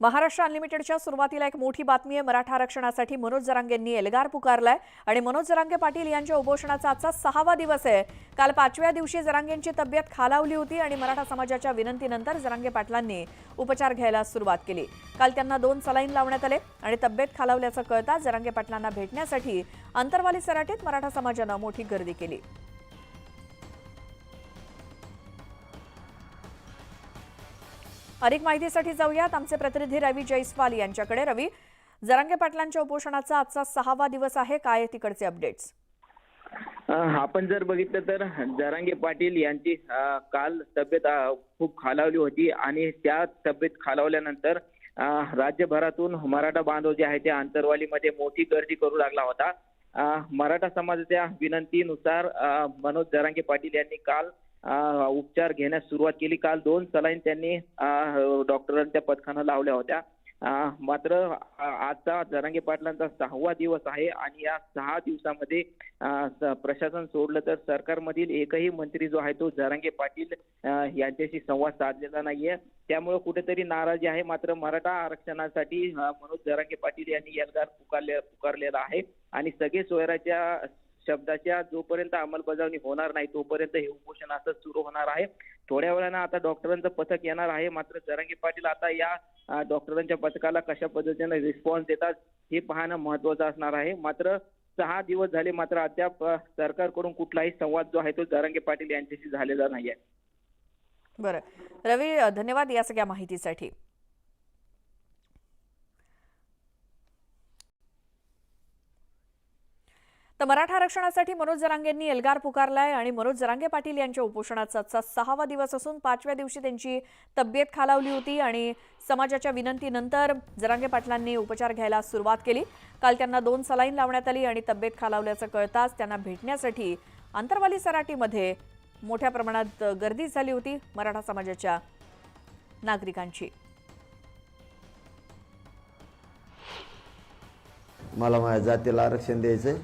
महाराष्ट्र अनलिमिटेडच्या सुरुवातीला एक मोठी बातमी आहे. मराठा आरक्षणासाठी मनोज जरांगेंनी एल्गार पुकारलाय. आणि मनोज जरांगे पाटील यांच्या उपोषणाचा आजचा सहावा दिवस आहे. काल पाचव्या दिवशी जरांगेंची तब्येत खालावली होती आणि मराठा समाजाच्या विनंतीनंतर जरांगे पाटलांनी उपचार घ्यायला सुरुवात केली. काल त्यांना दोन सलाईन लावण्यात आले आणि तब्येत खालावल्याचं कळताच जरांगे पाटलांना भेटण्यासाठी अंतरवाली सराटीत मराठा समाजानं मोठी गर्दी केली. अधिक माहितीसाठी जाऊयात. आमचे प्रतिनिधी रवी जयस्वाल यांच्याकडे. रवी जरांगे पाटलांच्या उपोषणाचा आजचा सहावा दिवस आहे. काय तिकडचे अपडेट्स आपण जर बघितलं तर जरांगे पाटील यांची काल तब्येत खूप खालावली होती आणि त्या तब्येत खालावल्यानंतर राज्यभरातून मराठा बांधव जे आहे ते आंतरवालीमध्ये मोठी गर्दी करू लागला होता. मराठा समाजाच्या विनंतीनुसार मनोज जरांगे पाटील यांनी काल उपचार घेण्यास सुरुवात केली. काल दोन सलाईन त्यांनी डॉक्टरांच्या पथकानं लावल्या होत्या. मात्र आजचा जरांगे पाटलांचा सहावा दिवस आहे आणि या सहा दिवसामध्ये प्रशासन सोडलं तर सरकारमधील एकही मंत्री जो आहे तो जरांगे पाटील यांच्याशी संवाद साधलेला नाहीये. त्यामुळे कुठेतरी नाराजी आहे. मात्र मराठा आरक्षणासाठी मनोज जरांगे पाटील यांनी एल्गार पुकारले पुकारलेला आहे. आणि सगळे सोयराच्या शब्दाच्या जोपर्यंत अंमलबजावणी होणार नाही तोपर्यंत हे उपोषण असंच सुरू होणार आहे. थोड्या वेळानं आता डॉक्टरांचं पथक येणार आहे. मात्र जरांगे पाटील आता या डॉक्टरांच्या पथकाला कशा पद्धतीने रिस्पॉन्स देतात हे पाहणं महत्वाचं असणार आहे. मात्र सहा दिवस झाले मात्र अद्याप सरकारकडून कुठलाही संवाद जो आहे तो जरांगे पाटील यांच्याशी झालेला नाहीये. बरं. रवी धन्यवाद या सगळ्या माहितीसाठी. तर मराठा आरक्षणासाठी मनोज जरांगेंनी एल्गार पुकारलाय आणि मनोज जरांगे पाटील यांच्या उपोषणाचा आजचा सहावा दिवस असून पाचव्या दिवशी त्यांची तब्येत खालावली होती आणि समाजाच्या विनंतीनंतर जरांगे पाटलांनी उपचार घ्यायला सुरुवात केली. काल त्यांना दोन सलाईन लावण्यात आली आणि तब्येत खालावल्याचं कळताच त्यांना भेटण्यासाठी आंतरवाली सराटीमध्ये मोठ्या प्रमाणात गर्दी झाली होती. मराठा समाजाच्या नागरिकांची. मला माझ्या जातीला आरक्षण द्यायचं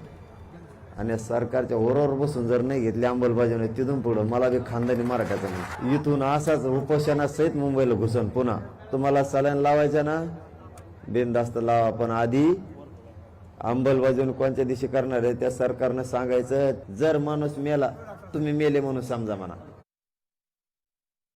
आणि सरकारच्या ओरावर बसून जर नाही घेतली अंमलबजावणी तिथून पुढं मला बी खानदानी मराठ्याचा नाही. इथून असाच उपोषणासहित मुंबईला घुसन पुन्हा. तुम्हाला सलाईन लावायचा ना? बिनदास्त लावा पण आधी अंमलबजावणी कोणत्या दिवशी करणार आहे? त्या सरकारनं सांगायचं जर माणूस मेला तुम्ही मेले म्हणून समजा म्हणा.